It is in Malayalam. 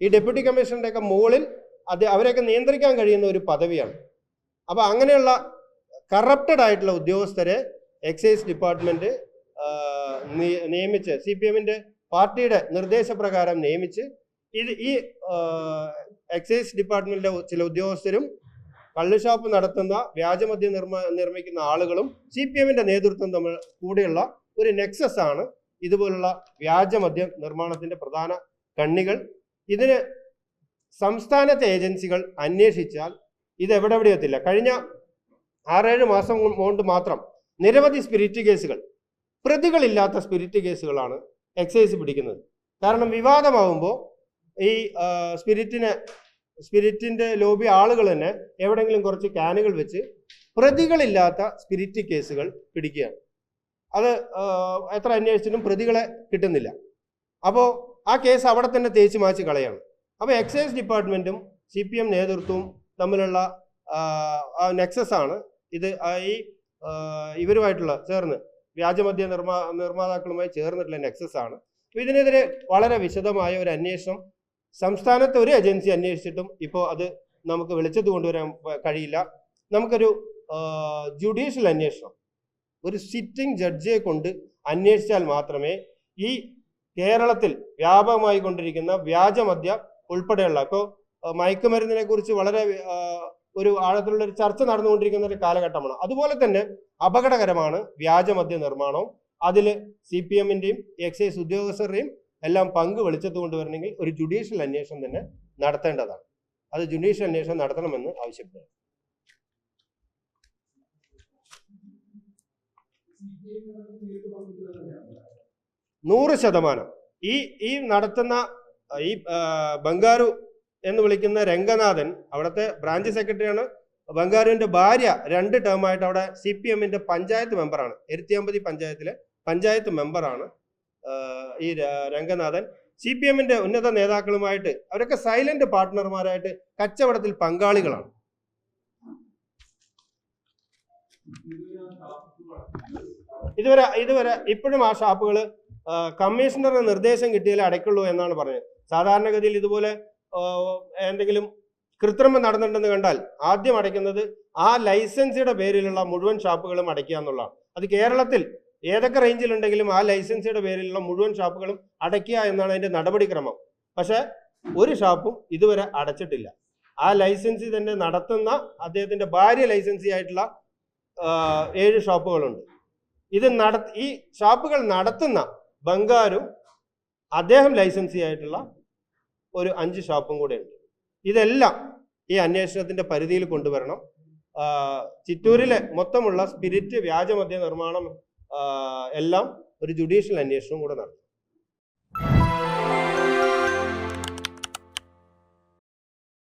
ഈ ഡെപ്യൂട്ടി കമ്മീഷണറുടെ ഒക്കെ മുകളിൽ അത് അവരെയൊക്കെ നിയന്ത്രിക്കാൻ കഴിയുന്ന ഒരു പദവിയാണ്. അപ്പോൾ അങ്ങനെയുള്ള കറപ്റ്റഡ് ആയിട്ടുള്ള ഉദ്യോഗസ്ഥരെ എക്സൈസ് നി- നിയമിച്ച് സി പി എമ്മിന്റെ പാർട്ടിയുടെ നിർദ്ദേശപ്രകാരം നിയമിച്ച് ഇത് ഈ എക്സൈസ് ഡിപ്പാർട്ട്മെന്റിലെ ചില ഉദ്യോഗസ്ഥരും കള്ളുഷാപ്പ് നടത്തുന്ന വ്യാജമദ്യം നിർമ്മ നിർമ്മിക്കുന്ന ആളുകളും സി പി എമ്മിന്റെ നേതൃത്വം തമ്മിൽ കൂടെയുള്ള ഒരു നെക്സസ് ആണ് ഇതുപോലുള്ള വ്യാജമദ്യം നിർമ്മാണത്തിന്റെ പ്രധാന കണ്ണികൾ. ഇതിന് സംസ്ഥാനത്തെ ഏജൻസികൾ അന്വേഷിച്ചാൽ ഇത് എവിടെ എവിടെ എത്തില്ല കഴിഞ്ഞ ആറേഴ് മാസം കൊണ്ട് മാത്രം നിരവധി സ്പിരിറ്റ് കേസുകൾ പ്രതികളില്ലാത്ത സ്പിരിറ്റ് കേസുകളാണ് എക്സൈസ് പിടിക്കുന്നത്. കാരണം വിവാദമാവുമ്പോൾ ഈ സ്പിരിറ്റിനെ സ്പിരിറ്റിന്റെ ലോബി ആളുകൾ തന്നെ എവിടെയെങ്കിലും കുറച്ച് ക്യാനുകൾ വെച്ച് പ്രതികളില്ലാത്ത സ്പിരിറ്റ് കേസുകൾ പിടിക്കുകയാണ്. അത് എത്ര അന്വേഷിച്ചിട്ടും പ്രതികളെ കിട്ടുന്നില്ല. അപ്പോൾ ആ കേസ് അവിടെ തന്നെ തേച്ച് മാച്ച് കളയാണ്. അപ്പോൾ എക്സൈസ് ഡിപ്പാർട്ട്മെന്റും സി പി എം നേതൃത്വവും തമ്മിലുള്ള നെക്സസ് ആണ്. ഇത് ഈ ഇവരുമായിട്ടുള്ള ചേർന്ന് വ്യാജമദ്യ നിർമ്മാ നിർമ്മാതാക്കളുമായി ചേർന്നിട്ടുള്ള നെക്സസ് ആണ്. അപ്പോൾ ഇതിനെതിരെ വളരെ വിശദമായ ഒരു അന്വേഷണം സംസ്ഥാനത്തെ ഒരു ഏജൻസി അന്വേഷിച്ചിട്ടും ഇപ്പോൾ അത് നമുക്ക് വെളിച്ചത്ത് കൊണ്ടുവരാൻ കഴിയില്ല. നമുക്കൊരു ജുഡീഷ്യൽ അന്വേഷണം. ഒരു സിറ്റിംഗ് ജഡ്ജിയെ കൊണ്ട് അന്വേഷിച്ചാൽ മാത്രമേ ഈ കേരളത്തിൽ വ്യാപകമായി കൊണ്ടിരിക്കുന്ന വ്യാജമദ്യ ഉൾപ്പെടെയുള്ള ഇപ്പോൾ മയക്കുമരുന്നിനെ കുറിച്ച് വളരെ ഒരു ആഴത്തിലുള്ള ഒരു ചർച്ച നടന്നുകൊണ്ടിരിക്കുന്ന ഒരു കാലഘട്ടമാണ്. അതുപോലെ തന്നെ അപകടകരമാണ് വ്യാജമദ്യ നിർമ്മാണവും. അതിൽ സി പി എമ്മിന്റെയും എക്സൈസ് ഉദ്യോഗസ്ഥരുടെയും എല്ലാം പങ്ക് വെളിച്ചത്ത് കൊണ്ടുവരണമെങ്കിൽ ഒരു ജുഡീഷ്യൽ അന്വേഷണം തന്നെ നടത്തേണ്ടതാണ്. അത് ജുഡീഷ്യൽ അന്വേഷണം നടത്തണമെന്ന് ആവശ്യപ്പെടുന്നു. നൂറ് ശതമാനം. ഈ ഈ നടത്തുന്ന ഈ ബംഗാരു എന്ന് വിളിക്കുന്ന രംഗനാഥൻ അവിടുത്തെ ബ്രാഞ്ച് സെക്രട്ടറിയാണ്. ബംഗാരുവിന്റെ ഭാര്യ രണ്ട് ടേമായിട്ട് അവിടെ സി പി എമ്മിന്റെ പഞ്ചായത്ത് മെമ്പറാണ്. എരുത്തിയമ്പതി പഞ്ചായത്തിലെ പഞ്ചായത്ത് മെമ്പറാണ് ഈ രംഗനാഥൻ. സി പി എമ്മിന്റെ ഉന്നത നേതാക്കളുമായിട്ട് അവരൊക്കെ സൈലന്റ് പാർട്ട്ണർമാരായിട്ട് കച്ചവടത്തിൽ പങ്കാളികളാണ്. ഇതുവരെ ഇതുവരെ ഇപ്പോഴും ആ ഷാപ്പുകൾ കമ്മീഷണറുടെ നിർദ്ദേശം കിട്ടിയാലേ അടയ്ക്കുള്ളൂ എന്നാണ് പറഞ്ഞത്. സാധാരണഗതിയിൽ ഇതുപോലെ എന്തെങ്കിലും കൃത്രിമം നടന്നിട്ടുണ്ടെന്ന് കണ്ടാൽ ആദ്യം അടയ്ക്കുന്നത് ആ ലൈസൻസിയുടെ പേരിലുള്ള മുഴുവൻ ഷാപ്പുകളും അടയ്ക്കുക എന്നുള്ളതാണ്. അത് കേരളത്തിൽ ഏതൊക്കെ റേഞ്ചിലുണ്ടെങ്കിലും ആ ലൈസൻസിയുടെ പേരിലുള്ള മുഴുവൻ ഷാപ്പുകളും അടയ്ക്കുക എന്നാണ് അതിന്റെ നടപടിക്രമം. പക്ഷേ ഒരു ഷാപ്പും ഇതുവരെ അടച്ചിട്ടില്ല. ആ ലൈസൻസി തന്നെ നടത്തുന്ന അദ്ദേഹത്തിന്റെ ഭാര്യ ലൈസൻസി ആയിട്ടുള്ള ഏഴ് ഷാപ്പുകളുണ്ട്. ഇത് നട ഈ ഷാപ്പുകൾ നടത്തുന്ന ബംഗാരും അദ്ദേഹം ലൈസൻസി ആയിട്ടുള്ള ഒരു അഞ്ച് ഷോപ്പും കൂടെ ഉണ്ട് ഇതെല്ലാം ഈ അന്വേഷണത്തിന്റെ പരിധിയിൽ കൊണ്ടുവരണം. ചിറ്റൂരിലെ മൊത്തമുള്ള സ്പിരിറ്റ് വ്യാജമദ്യ നിർമ്മാണം എല്ലാം ഒരു ജുഡീഷ്യൽ അന്വേഷണവും കൂടെ നടത്തും.